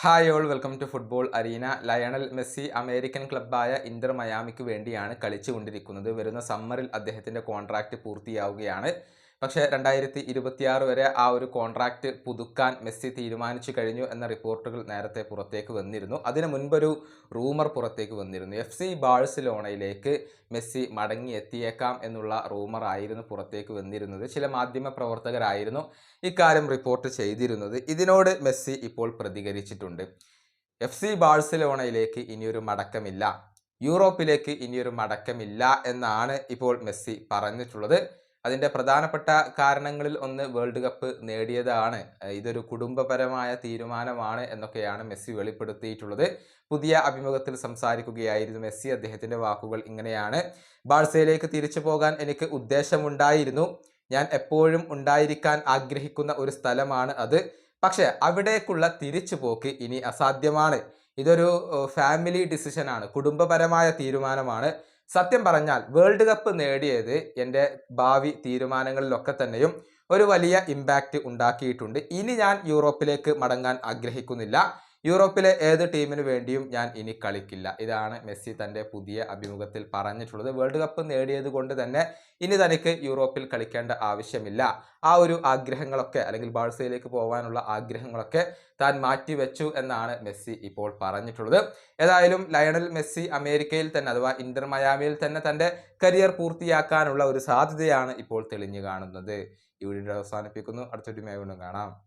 Hi all welcome to football arena Lionel Messi American ക്ലബ്ബായ Inter മയാമിക്ക് വേണ്ടിയാണ് കളിച്ചുകൊണ്ടിരിക്കുന്നത്. വരുന്ന സമ്മറിൽ അദ്ദേഹത്തിന്റെ കോൺട്രാക്റ്റ് പൂർത്തിയാവുകയാണ്. പക്ഷേ രണ്ടായിരത്തി ഇരുപത്തിയാറ് വരെ ആ ഒരു കോൺട്രാക്റ്റ് പുതുക്കാൻ മെസ്സി തീരുമാനിച്ചു കഴിഞ്ഞു എന്ന റിപ്പോർട്ടുകൾ നേരത്തെ പുറത്തേക്ക് വന്നിരുന്നു. അതിന് മുൻപൊരു റൂമർ പുറത്തേക്ക് വന്നിരുന്നു. എഫ് സി ബാഴ്സലോണയിലേക്ക് മെസ്സി മടങ്ങി എത്തിയേക്കാം എന്നുള്ള റൂമർ ആയിരുന്നു പുറത്തേക്ക് വന്നിരുന്നത്. ചില മാധ്യമ പ്രവർത്തകരായിരുന്നു ഇക്കാര്യം റിപ്പോർട്ട് ചെയ്തിരുന്നത്. ഇതിനോട് മെസ്സി ഇപ്പോൾ പ്രതികരിച്ചിട്ടുണ്ട്. എഫ് സി ബാഴ്സലോണയിലേക്ക് ഇനിയൊരു മടക്കമില്ല. യൂറോപ്പിലേക്ക് ഇനിയൊരു മടക്കമില്ല എന്നാണ് ഇപ്പോൾ മെസ്സി പറഞ്ഞിട്ടുള്ളത്. അതിന്റെ പ്രധാനപ്പെട്ട കാരണങ്ങളിൽ ഒന്ന് വേൾഡ് കപ്പ് നേടിയതാണ്. ഇതൊരു കുടുംബപരമായ തീരുമാനമാണ് എന്നൊക്കെയാണ് മെസ്സി വെളിപ്പെടുത്തിയിട്ടുള്ളത്. പുതിയ അഭിമുഖത്തിൽ സംസാരിക്കുകയായിരുന്നു മെസ്സി. അദ്ദേഹത്തിന്റെ വാക്കുകൾ ഇങ്ങനെയാണ്. ബാഴ്സയിലേക്ക് തിരിച്ചു പോകാൻ എനിക്ക് ഉദ്ദേശമുണ്ടായിരുന്നു. ഞാൻ എപ്പോഴും ഉണ്ടായിരിക്കാൻ ആഗ്രഹിക്കുന്ന ഒരു സ്ഥലമാണ് അത്. പക്ഷേ അവിടേക്കുള്ള തിരിച്ചുപോക്ക് ഇനി അസാധ്യമാണ്. ഇതൊരു ഫാമിലി ഡിസിഷനാണ്. കുടുംബപരമായ തീരുമാനമാണ്. സത്യം പറഞ്ഞാൽ വേൾഡ് കപ്പ് നേടിയത് എന്റെ ഭാവി തീരുമാനങ്ങളിലൊക്കെ തന്നെയും ഒരു വലിയ ഇമ്പാക്റ്റ് ഉണ്ടാക്കിയിട്ടുണ്ട്. ഇനി ഞാൻ യൂറോപ്പിലേക്ക് മടങ്ങാൻ ആഗ്രഹിക്കുന്നില്ല. യൂറോപ്പിലെ ഏത് ടീമിനു വേണ്ടിയും ഞാൻ ഇനി കളിക്കില്ല. ഇതാണ് മെസ്സി തന്റെ പുതിയ അഭിമുഖത്തിൽ പറഞ്ഞിട്ടുള്ളത്. വേൾഡ് കപ്പ് നേടിയത് കൊണ്ട് തന്നെ ഇനി തനിക്ക് യൂറോപ്പിൽ കളിക്കേണ്ട ആവശ്യമില്ല. ആ ഒരു ആഗ്രഹങ്ങളൊക്കെ അല്ലെങ്കിൽ ബാഴ്സയിലേക്ക് പോകാനുള്ള ആഗ്രഹങ്ങളൊക്കെ താൻ മാറ്റിവെച്ചു എന്നാണ് മെസ്സി ഇപ്പോൾ പറഞ്ഞിട്ടുള്ളത്. ഏതായാലും ലയണൽ മെസ്സി അമേരിക്കയിൽ തന്നെ അഥവാ ഇന്റർ മയാമിയിൽ തന്നെ തന്റെ കരിയർ പൂർത്തിയാക്കാനുള്ള ഒരു സാധ്യതയാണ് ഇപ്പോൾ തെളിഞ്ഞു കാണുന്നത്. ഈ വീഡിയോ അവസാനിപ്പിക്കുന്നു. അടുത്തൊരു വീണ്ടും കാണാം.